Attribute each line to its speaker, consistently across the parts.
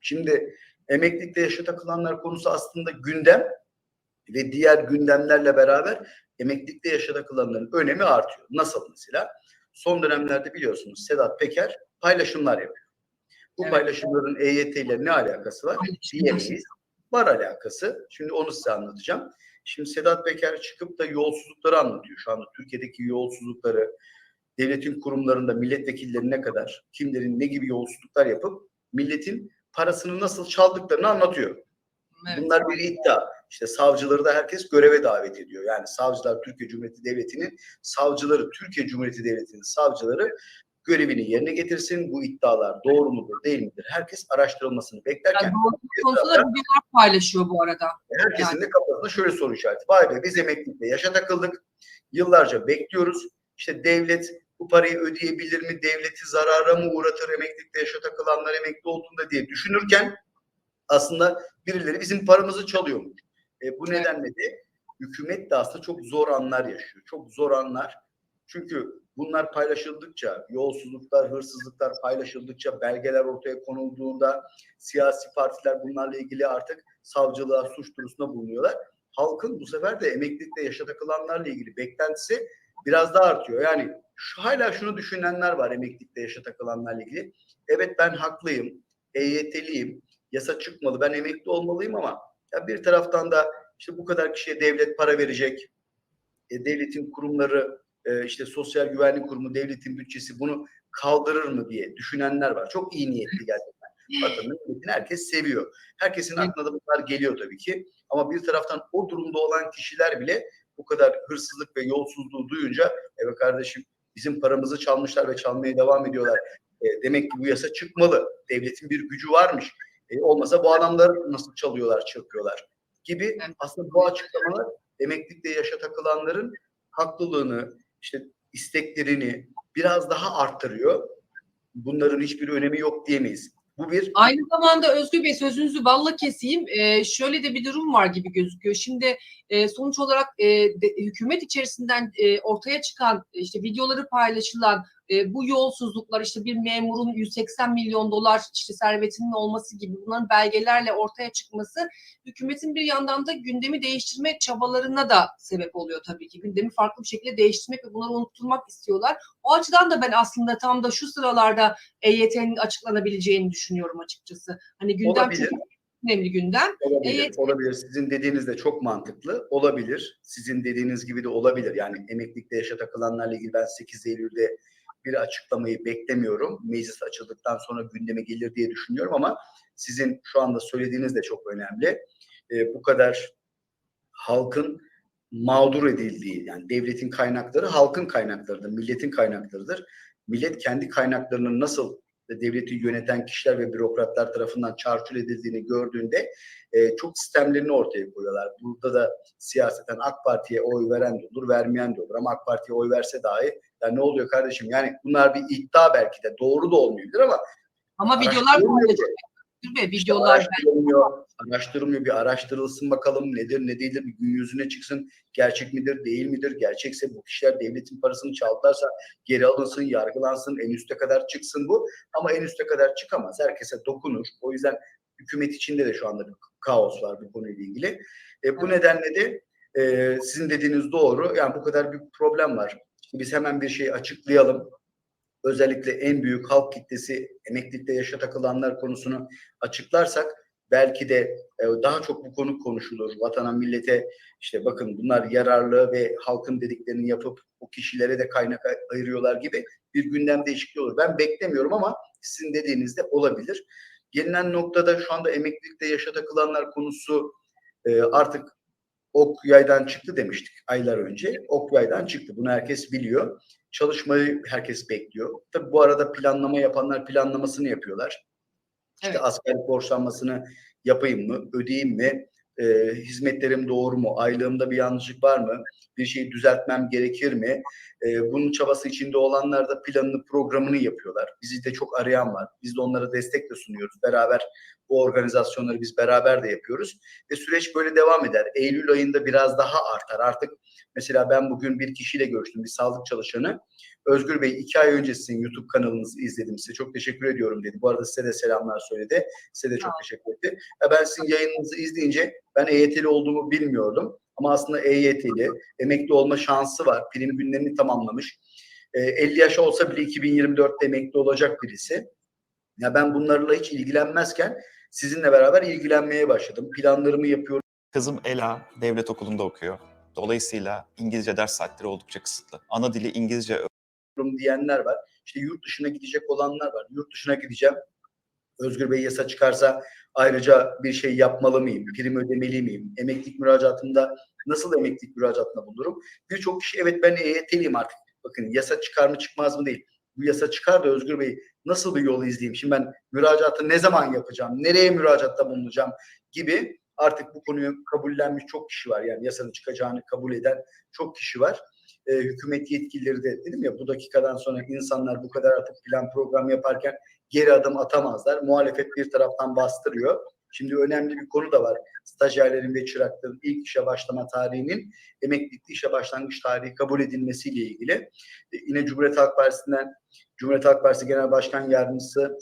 Speaker 1: Şimdi emeklilikte yaşa takılanlar konusu aslında gündem ve diğer gündemlerle beraber emeklilikte yaşa takılanların önemi artıyor. Nasıl mesela? Son dönemlerde biliyorsunuz Sedat Peker paylaşımlar yapıyor. Bu
Speaker 2: Evet.
Speaker 1: paylaşımların EYT ile ne alakası var? diyemeyiz. Var alakası. Şimdi onu size anlatacağım. Şimdi Sedat Peker çıkıp da yolsuzlukları anlatıyor. Şu anda Türkiye'deki yolsuzlukları, devletin kurumlarında milletvekillerine kadar kimlerin ne gibi yolsuzluklar yapıp milletin parasını nasıl çaldıklarını anlatıyor.
Speaker 2: Evet.
Speaker 1: Bunlar bir iddia. İşte savcıları da herkes göreve davet ediyor. Yani savcılar Türkiye Cumhuriyeti Devleti'nin savcıları, Türkiye Cumhuriyeti Devleti'nin savcıları görevini yerine getirsin. Bu iddialar doğru mudur, değil midir? Herkes araştırılmasını beklerken
Speaker 2: Yani konusunda da videolar paylaşıyor bu arada.
Speaker 1: herkesin de kafasında şöyle soru işareti. Vay be biz emeklilikte yaşa takıldık. Yıllarca bekliyoruz. İşte devlet bu parayı ödeyebilir mi? Devleti zarara mı uğratır emeklilikte yaşa takılanlar emekli olduğunda diye düşünürken aslında birileri bizim paramızı çalıyormuş. E, bu nedenle de hükümet de aslında çok zor anlar yaşıyor. Çok zor anlar. Çünkü bunlar paylaşıldıkça, yolsuzluklar, hırsızlıklar paylaşıldıkça, belgeler ortaya konulduğunda siyasi partiler bunlarla ilgili artık savcılığa suç duyurusunda bulunuyorlar. Halkın bu sefer de emeklilikte yaşa takılanlarla ilgili beklentisi biraz daha artıyor. Yani şu, hala şunu düşünenler var emeklilikte yaşa takılanlarla ilgili. Evet ben haklıyım, EYT'liyim, yasa çıkmalı, ben emekli olmalıyım ama ya bir taraftan da işte bu kadar kişiye devlet para verecek, e, devletin kurumları, e, işte sosyal güvenlik kurumu, devletin bütçesi bunu kaldırır mı diye düşünenler var. Çok iyi niyetli gerçekten. Vatanın milletini herkes seviyor. Herkesin aklına da bunlar geliyor tabii ki. Ama bir taraftan o durumda olan kişiler bile bu kadar hırsızlık ve yolsuzluğu duyunca evet kardeşim bizim paramızı çalmışlar ve çalmaya devam ediyorlar. E, demek ki bu yasa çıkmalı. Devletin bir gücü varmış. E, olmasa bu adamlar nasıl çalıyorlar, çırpıyorlar gibi aslında bu açıklamalar emeklilikte yaşa takılanların haklılığını, işte isteklerini biraz daha arttırıyor. Bunların hiçbir önemi yok diyemeyiz. Bu bir
Speaker 2: Aynı zamanda Özgür Bey sözünüzü balla keseyim. Ee, şöyle de bir durum var gibi gözüküyor. Şimdi e, sonuç olarak e, de- hükümet içerisinden e, ortaya çıkan işte videoları paylaşılan e, bu yolsuzluklar işte bir memurun 180 milyon dolar işte servetinin olması gibi bunların belgelerle ortaya çıkması hükümetin bir yandan da gündemi değiştirme çabalarına da sebep oluyor tabii ki. Gündemi farklı bir şekilde değiştirmek ve bunları unutturmak istiyorlar. O açıdan da ben aslında tam da şu sıralarda EYT'nin açıklanabileceğini düşünüyorum açıkçası. Hani gündem
Speaker 1: Olabilir.
Speaker 2: çok önemli gündem.
Speaker 1: Olabilir,
Speaker 2: Evet.
Speaker 1: olabilir. Sizin dediğiniz de çok mantıklı. Olabilir. Sizin dediğiniz gibi de olabilir. Yani emeklilikte yaşa takılanlarla ilgili ben 8 Eylül'de bir açıklamayı beklemiyorum. Meclis açıldıktan sonra gündeme gelir diye düşünüyorum ama sizin şu anda söylediğiniz de çok önemli. Ee, bu kadar halkın mağdur edildiği yani devletin kaynakları halkın kaynaklarıdır, milletin kaynaklarıdır. Millet kendi kaynaklarının nasıl devleti yöneten kişiler ve bürokratlar tarafından çarçur edildiğini gördüğünde e, çok sistemlerini ortaya koyuyorlar. Burada da siyaseten AK Parti'ye oy veren de olur, vermeyen de olur. Ama AK Parti'ye oy verse dahi ya ne oluyor kardeşim? Yani bunlar bir iddia belki de doğru da olmayabilir ama
Speaker 2: Ama videolar paylaşılıyor. Özgür Bey,
Speaker 1: İşte
Speaker 2: videolar
Speaker 1: araştırılmıyor, araştırılmıyor. Bir araştırılsın bakalım nedir ne değildir bir gün yüzüne çıksın. Gerçek midir değil midir? Gerçekse bu kişiler devletin parasını çaldılarsa geri alınsın, yargılansın, en üste kadar çıksın bu. Ama en üste kadar çıkamaz. Herkese dokunur. O yüzden hükümet içinde de şu anda bir kaos var bu konuyla ilgili. E, bu
Speaker 2: Evet.
Speaker 1: nedenle de e, sizin dediğiniz doğru. Yani bu kadar bir problem var. Biz hemen bir şeyi açıklayalım. Özellikle en büyük halk kitlesi emeklilikte yaşa takılanlar konusunu açıklarsak belki de e, daha çok bu konu konuşulur. Vatana, millete işte bakın bunlar yararlı ve halkın dediklerini yapıp o kişilere de kaynak ay- ayırıyorlar gibi bir gündem değişikliği olur. Ben beklemiyorum ama sizin dediğinizde olabilir. Gelinen noktada şu anda emeklilikte yaşa takılanlar konusu e, artık ok yaydan çıktı demiştik aylar önce. Ok yaydan çıktı. Bunu herkes biliyor. Çalışmayı herkes bekliyor. Tabii bu arada planlama yapanlar planlamasını yapıyorlar. İşte
Speaker 2: Evet.
Speaker 1: askerlik borçlanmasını yapayım mı, ödeyeyim mi, e, hizmetlerim doğru mu, aylığımda bir yanlışlık var mı, bir şeyi düzeltmem gerekir mi? E, bunun çabası içinde olanlar da planını, programını yapıyorlar. Bizi de çok arayan var. Biz de onlara destek de sunuyoruz. Beraber bu organizasyonları biz beraber de yapıyoruz. Ve süreç böyle devam eder. Eylül ayında biraz daha artar. Artık Mesela ben bugün bir kişiyle görüştüm, bir sağlık çalışanı. Özgür Bey iki ay önce sizin YouTube kanalınızı izledim. Size çok teşekkür ediyorum dedi. Bu arada size de selamlar söyledi. Size de çok teşekkür etti. Ben sizin yayınınızı izleyince ben EYT'li olduğumu bilmiyordum. Ama aslında EYT'li, emekli olma şansı var. Prim günlerini tamamlamış. E, 50 yaş olsa bile 2024'te emekli olacak birisi. Ya ben bunlarla hiç ilgilenmezken sizinle beraber ilgilenmeye başladım. Planlarımı yapıyorum. Kızım
Speaker 3: Ela devlet okulunda okuyor. Dolayısıyla İngilizce ders saatleri oldukça kısıtlı. Ana dili İngilizce
Speaker 1: diyenler var. İşte yurt dışına gidecek olanlar var. Yurt dışına gideceğim. Özgür Bey yasa çıkarsa ayrıca bir şey yapmalı mıyım? Prim ödemeli miyim? Emeklilik müracaatında nasıl emeklilik müracaatında bulunurum? Birçok kişi evet ben EYT'liyim artık. Bakın yasa çıkar mı çıkmaz mı değil. Bu yasa çıkar da Özgür Bey nasıl bir yol izleyeyim? Şimdi ben müracaatı ne zaman yapacağım? Nereye müracaatta bulunacağım? Gibi artık bu konuyu kabullenmiş çok kişi var. Yani yasanın çıkacağını kabul eden çok kişi var. Ee, hükümet yetkilileri de dedim ya bu dakikadan sonra insanlar bu kadar artık plan program yaparken geri adım atamazlar. Muhalefet bir taraftan bastırıyor. Şimdi önemli bir konu da var. Stajyerlerin ve çırakların ilk işe başlama tarihinin emeklilikte işe başlangıç tarihi kabul edilmesiyle ilgili. Ee, yine Cumhuriyet Halk Partisi'nden Cumhuriyet Halk Partisi Genel Başkan Yardımcısı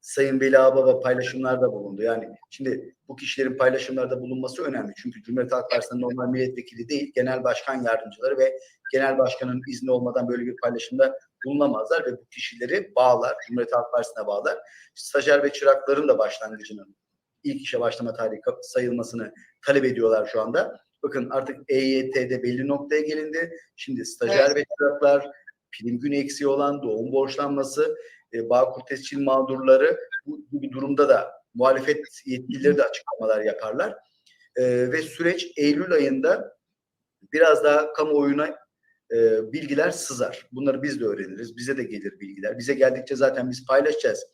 Speaker 1: Sayın Veli Ağbaba paylaşımlarda bulundu. Yani şimdi bu kişilerin paylaşımlarda bulunması önemli. Çünkü Cumhuriyet Halk Partisi'nin normal milletvekili değil, genel başkan yardımcıları ve genel başkanın izni olmadan böyle bir paylaşımda bulunamazlar ve bu kişileri bağlar, Cumhuriyet Halk Partisi'ne bağlar. Stajyer ve çırakların da başlangıcının ilk işe başlama tarihi sayılmasını talep ediyorlar şu anda. Bakın artık EYT'de belli noktaya gelindi. Şimdi stajyer
Speaker 2: Evet.
Speaker 1: ve çıraklar, prim günü eksiği olan, doğum borçlanması, e, Bağkur tescil mağdurları bu gibi durumda da muhalefet yetkilileri de açıklamalar yaparlar. E, ve süreç Eylül ayında biraz daha kamuoyuna e, bilgiler sızar. Bunları biz de öğreniriz. Bize de gelir bilgiler. Bize geldikçe zaten biz paylaşacağız.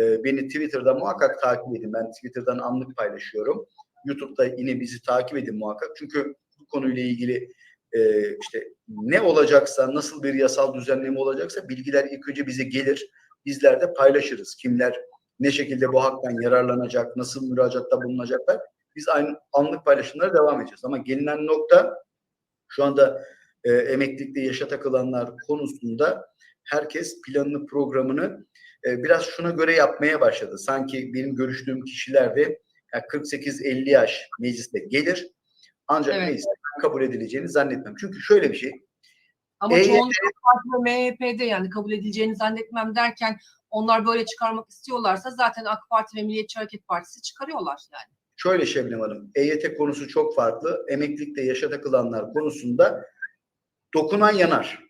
Speaker 1: E, beni Twitter'da muhakkak takip edin. Ben Twitter'dan anlık paylaşıyorum. YouTube'da yine bizi takip edin muhakkak. Çünkü bu konuyla ilgili e, işte ne olacaksa, nasıl bir yasal düzenleme olacaksa bilgiler ilk önce bize gelir. Bizler de paylaşırız. Kimler ne şekilde bu haktan yararlanacak, nasıl müracaatta bulunacaklar. Biz aynı anlık paylaşımlara devam edeceğiz. Ama gelinen nokta şu anda e, emeklilikte yaşa takılanlar konusunda herkes planını, programını e, biraz şuna göre yapmaya başladı. Sanki benim görüştüğüm kişiler de yani 48-50 yaş mecliste gelir. Ancak
Speaker 2: Evet.
Speaker 1: mecliste kabul edileceğini zannetmem. Çünkü şöyle bir şey.
Speaker 2: Ama
Speaker 1: EYT
Speaker 2: çoğunlukla ve MHP'de yani kabul edileceğini zannetmem derken onlar böyle çıkarmak istiyorlarsa zaten AK Parti ve Milliyetçi Hareket Partisi çıkarıyorlar yani.
Speaker 1: Şöyle Şebnem Hanım, EYT konusu çok farklı. Emeklilikte yaşa takılanlar konusunda dokunan yanar.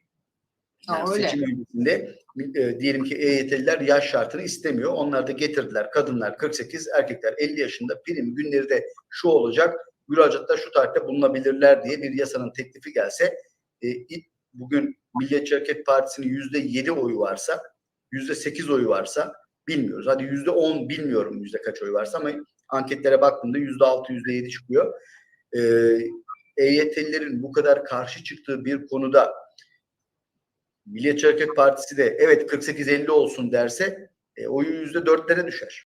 Speaker 2: Ha,
Speaker 1: Yani
Speaker 2: öyle.
Speaker 1: seçim öncesinde e, diyelim ki EYT'liler yaş şartını istemiyor. Onlar da getirdiler. Kadınlar 48, erkekler 50 yaşında prim günleri de şu olacak. Müracaatta şu tarihte bulunabilirler diye bir yasanın teklifi gelse e, bugün Milliyetçi Hareket Partisi'nin yüzde yedi oyu varsa yüzde sekiz oyu varsa bilmiyoruz. Hadi yüzde on bilmiyorum yüzde kaç oy varsa ama anketlere baktığımda yüzde altı yüzde yedi çıkıyor. E, EYT'lilerin bu kadar karşı çıktığı bir konuda Milliyetçi Hareket Partisi de evet 48-50 olsun derse e, oyu yüzde dörtlere düşer.